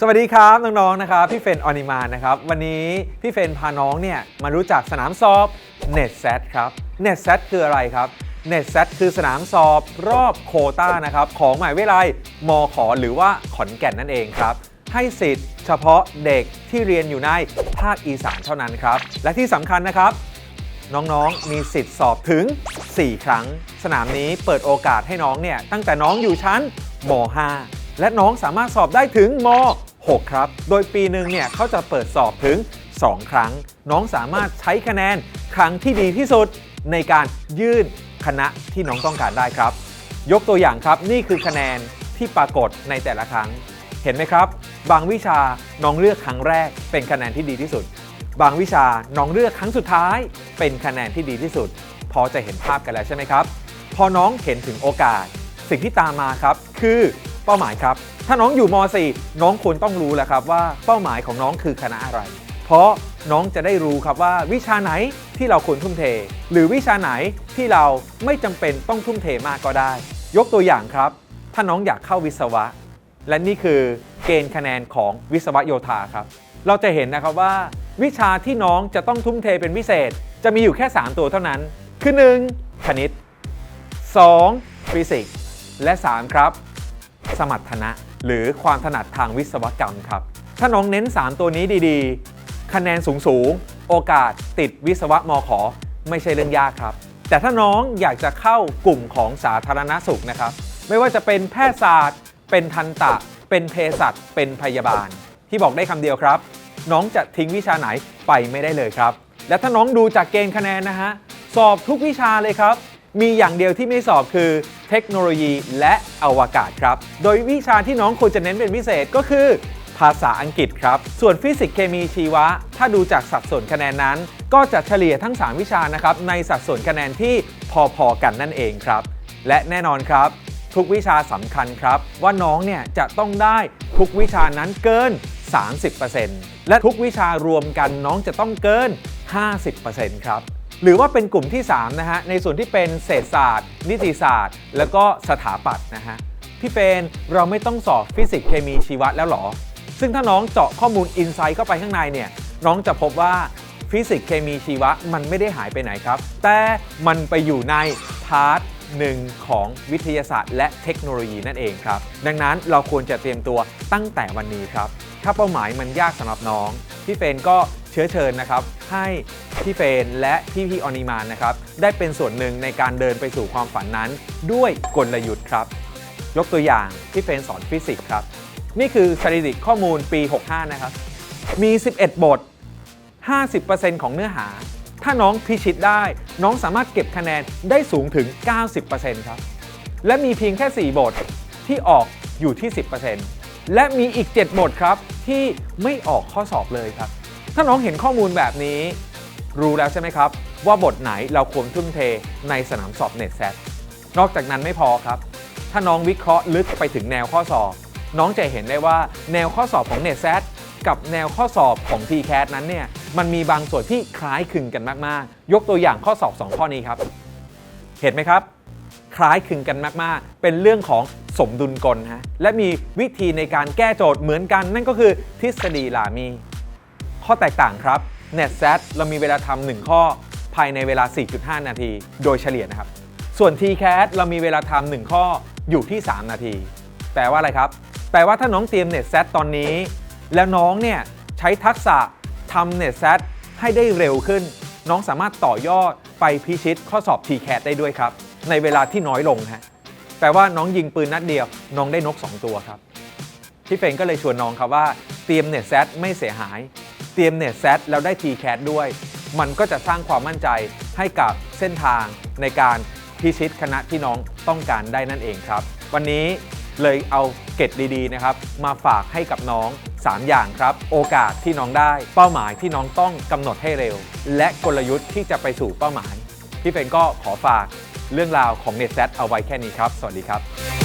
สวัสดีครับน้องๆนะครับพี่เฟนออนิมานนะครับวันนี้พี่เฟนพาน้องเนี่ยมารู้จักสนามสอบ NetSat ครับ NetSat คืออะไรครับ NetSat คือสนามสอบรอบโคต้านะครับของหมหาวิทยาลัยมขหรือว่าขอนแก่นนั่นเองครับ ให้สิทธิ์เฉพาะเด็กที่เรียนอยู่ในภาคอีสานเท่านั้นครับ และที่สำคัญนะครับ น้องๆมีสิทธิ์สอบถึง 4 ครั้ง สนามนี้เปิดโอกาสให้น้องเนี่ยตั้งแต่น้องอยู่ชั้นม .5 และน้องสามารถสอบได้ถึงม .6 ครับ โดยปีหนึ่งเนี่ยเขาจะเปิดสอบถึง 2 ครั้ง น้องสามารถใช้คะแนนครั้งที่ดีที่สุดในการยื่นคณะที่น้องต้องการได้ครับ ยกตัวอย่างครับนี่คือคะแนนที่ปรากฏในแต่ละครั้ง เห็นไหมครับ บางวิชาน้องเลือกครั้งแรกเป็นคะแนนที่ดีที่สุด บางวิชาน้องเลือกครั้งสุดท้าย เป็นคะแนนที่ดีที่สุด พอจะเห็นภาพกันแล้วใช่ไหมครับ พอน้องเห็นถึงโอกาส สิ่งที่ตามมาครับ คือเป้าหมายครับ ถ้าน้องอยู่ม .4 น้องควรต้องรู้แล้วครับว่าเป้าหมายของน้องคือคณะอะไร เพราะน้องจะได้รู้ครับว่าวิชาไหนที่เราควรทุ่มเท หรือวิชาไหนที่เราไม่จำเป็นต้องทุ่มเทมากก็ได้ ยกตัวอย่างครับ ถ้าน้องอยากเข้าวิศวะ และนี่คือเกณฑ์คะแนนของวิศวโยธาครับ เราจะเห็นนะครับว่า วิชาที่น้องจะต้องทุ่มเทเป็นพิเศษ จะมีอยู่แค่ 3 ตัวเท่านั้น คือ 1. คณิต 2. ฟิสิกส์และ 3 ครับ สมรรถนะ หรือความถนัดทางวิศวกรรมครับ ถ้าน้องเน้น 3 ตัวนี้ดีๆ คะแนนสูงๆ โอกาสติดวิศวะมขอไม่ใช่เรื่องยากครับ แต่ถ้าน้องอยากจะเข้ากลุ่มของสาธารณสุขนะครับ ไม่ว่าจะเป็นแพทยศาสตร์ เป็นทันตะ เป็นเภสัชเป็นพยาบาล ที่บอกได้คำเดียวครับ น้องจะทิ้งวิชาไหนไปไม่ได้เลยครับ และถ้าน้องดูจากเกณฑ์คะแนนนะฮะสอบทุกวิชาเลยครับ มีอย่างเดียวที่ไม่สอบคือเทคโนโลยีและอวกาศครับ โดยวิชาที่น้องควรจะเน้นเป็นพิเศษก็คือ ภาษาอังกฤษครับ ส่วนฟิสิกส์เคมีชีวะ ถ้าดูจากสัดส่วนคะแนนนั้น ก็จะเฉลี่ยทั้ง 3 วิชานะครับในสัดส่วนคะแนนที่พอๆกันนั่นเองครับ และแน่นอนครับ ทุกวิชาสำคัญครับ ว่าน้องเนี่ยจะต้องได้ทุกวิชานั้นเกิน 30%และทุกวิชารวมกันน้องจะต้องเกิน 50%ครับ หรือว่าเป็นกลุ่มที่3นะฮะในส่วนที่เป็นเศรษฐศาสตร์ นิติศาสตร์ แล้วก็สถาปัตย์นะฮะพี่เฟรนเราไม่ต้องสอบฟิสิกส์เคมีชีวะแล้วหรอ ซึ่งถ้าน้องเจาะข้อมูลอินไซต์เข้าไปข้างในเนี่ยน้องจะพบว่าฟิสิกส์เคมีชีวะมันไม่ได้หายไปไหนครับ แต่มันไปอยู่ในพาร์ทหนึ่งของวิทยาศาสตร์ และเทคโนโลยีนั่นเองครับ ดังนั้นเราควรจะเตรียมตัวตั้งแต่วันนี้ครับ ถ้าเป้าหมายมันยากสำหรับน้อง พี่เฟนก็ เชื้อเชิญนะครับให้พี่เฟนและพี่พี่ออนิมานนะครับได้เป็นส่วนหนึ่งในการเดินไปสู่ความฝันนั้น ด้วยกลยุทธ์ครับยกตัวอย่างที่เฟนสอนฟิสิกส์ครับนี่คือสถิติข้อมูลปี 65 นะครับ มี 11 บท 50%ของเนื้อหา ถ้าน้องพิชิตได้ น้องสามารถเก็บคะแนนได้สูงถึง 90%ครับ และมีเพียงแค่ 4 บทที่ออกอยู่ที่ 10%และมีอีก 7 บทครับที่ไม่ออกข้อสอบเลยครับ ถ้าน้องเห็นข้อมูลแบบนี้ รู้แล้วใช่ไหมครับ ว่าบทไหนเราควรทุ่มเทในสนามสอบเน็ตแซนอกจากนั้นไม่พอครับ ถ้าน้องวิเคราะห์ลึกไปถึงแนวข้อสอบ น้องจะเห็นได้ว่าแนวข้อสอบของ n e t s a t กับแนวข้อสอบของ TCAT นั้นเนี่ยมันมีบางส่วนที่คล้ายคลึงกันมาก ๆ ยกตัวอย่างข้อสอบ 2 ข้อนี้ครับ เห็นไหมครับ คล้ายคลึงกันมาก ๆ เป็นเรื่องของสมดุลกลฮะและมีวิธีในการแก้โจทย์เหมือนกัน นั่นก็คือทฤษฎีลามี ข้อแตกต่างครับ NetSat เรามีเวลาทำ1ข้อภายในเวลา 4.5 นาที โดยเฉลี่ยนะครับ ส่วน TCAT เรามีเวลาทำ1ข้ออยู่ที่ 3 นาที แปลว่าอะไรครับ แปลว่าถ้าน้องเตรียม NetSat ตอนนี้ แล้วน้องเนี่ยใช้ทักษะทำ NetSat ให้ได้เร็วขึ้น น้องสามารถต่อยอดไปพิชิตข้อสอบ TCAT ได้ด้วยครับ ในเวลาที่น้อยลงฮะ แปลว่าน้องยิงปืนนัดเดียว น้องได้นก 2 ตัวครับ พี่เฟรนก็เลยชวนน้องครับว่าเตรียมเน็ตแซไม่เสียหาย เตรียมเน็ตแซแล้วได้ TCAT ด้วย มันก็จะสร้างความมั่นใจให้กับเส้นทางในการพิชิตคณะที่น้องต้องการได้นั่นเองครับ วันนี้เลยเอาเกร็ดดีๆนะครับ มาฝากให้กับน้อง 3 อย่างครับ โอกาสที่น้องได้ เป้าหมายที่น้องต้องกำหนดให้เร็ว และกลยุทธ์ที่จะไปสู่เป้าหมาย พี่เฟนก็ขอฝากเรื่องราวของ n e t z เอาไว้แค่นี้ครับ สวัสดีครับ